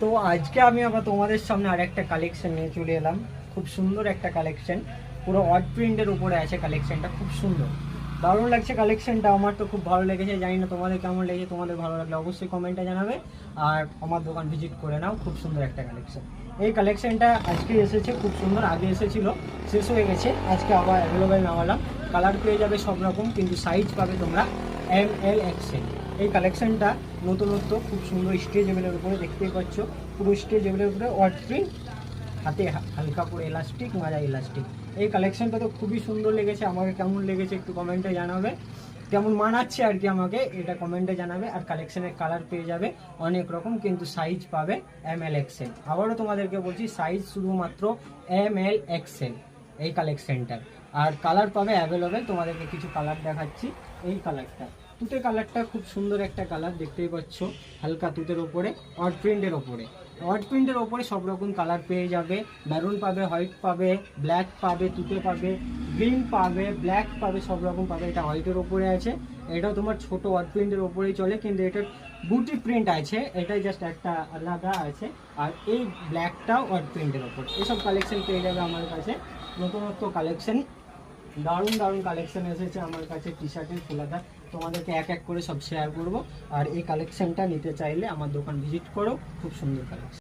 তো আজকে আমি আবার তোমাদের সামনে আরেকটা কালেকশন নিয়ে চলে এলাম। খুব সুন্দর একটা কালেকশন পুরো অড প্রিন্টের উপরে আছে কালেকশনটা খুব সুন্দর। দারুণ লাগছে কালেকশনটা আমার তো খুব ভালো লেগেছে। জানি না তোমাদের কেমন লেগেছে, তোমাদের ভালো লাগলে অবশ্যই কমেন্টে জানাবে। আর আমার দোকান ভিজিট করে নাও, খুব সুন্দর একটা কালেকশন এই কালেকশনটা আজকে এসেছে, খুব সুন্দর, আগে এসেছিল, শেষ হয়ে গেছে। আজকে আবার অ্যাভেলেবেল নামালাম। কালার পেয়ে যাবে সব রকম কিন্তু সাইজ পাবে তোমরা এম এল এক্সেল এই কালেকশনটা নতুনত্ব খুব সুন্দর স্ট্রেচেবলের উপরে দেখতেই পাচ্ছ। পুরো স্ট্রেচেবলের উপরে ওয়াট প্রিন্ট হাতে হালকা করে ইলাস্টিক মাজা ইলাস্টিক এই কালেকশনটা তো খুবই সুন্দর লেগেছে, আমাকে কেমন লেগেছে একটু কমেন্টে জানাবে। কেমন মানাচ্ছে আর কি আমাকে, এটা কমেন্টে জানাবে। আর কালেকশনের কালার পেয়ে যাবে, অনেক রকম, কিন্তু সাইজ পাবে এম এল এক্সেল আবারও তোমাদেরকে বলছি সাইজ শুধুমাত্র এম এল এক্সেল এই কালেকশনটার আর কালার পাবে অ্যাভেলেবেল তোমাদেরকে কিছু কালার দেখাচ্ছি এই কালারটা তুতে কালারটা খুব সুন্দর একটা কালার, দেখতেই পাচ্ছ, হালকা তুতের ওপরে অট প্রিন্টের ওপরে। অট প্রিন্টের ওপরে সব রকম কালার পেয়ে যাবে। মেরুন পাবে হোয়াইট পাবে ব্ল্যাক পাবে, তুতে পাবে গ্রিন পাবে ব্ল্যাক পাবে, সব রকম পাবে। এটা হোয়াইটের ওপরে আছে। এটাও তোমার ছোট অট প্রিন্টের ওপরেই চলে, কিন্তু এটার বুটি প্রিন্ট আছে। এটাই জাস্ট একটা আলাদা আছে। আর এই ব্ল্যাকটাও অট প্রিন্টের ওপর। এসব কালেকশন পেয়ে যাবে আমার কাছে। নতুনত্ব কালেকশন দারুণ দারুণ কালেকশন এসেছে আমার কাছে টি শার্টের ফুলাদা। তোমাদেরকে এক এক করে সব শেয়ার করব। আর এই কালেকশনটা নিতে চাইলে আমার দোকান ভিজিট করো। খুব সুন্দর কালেকশন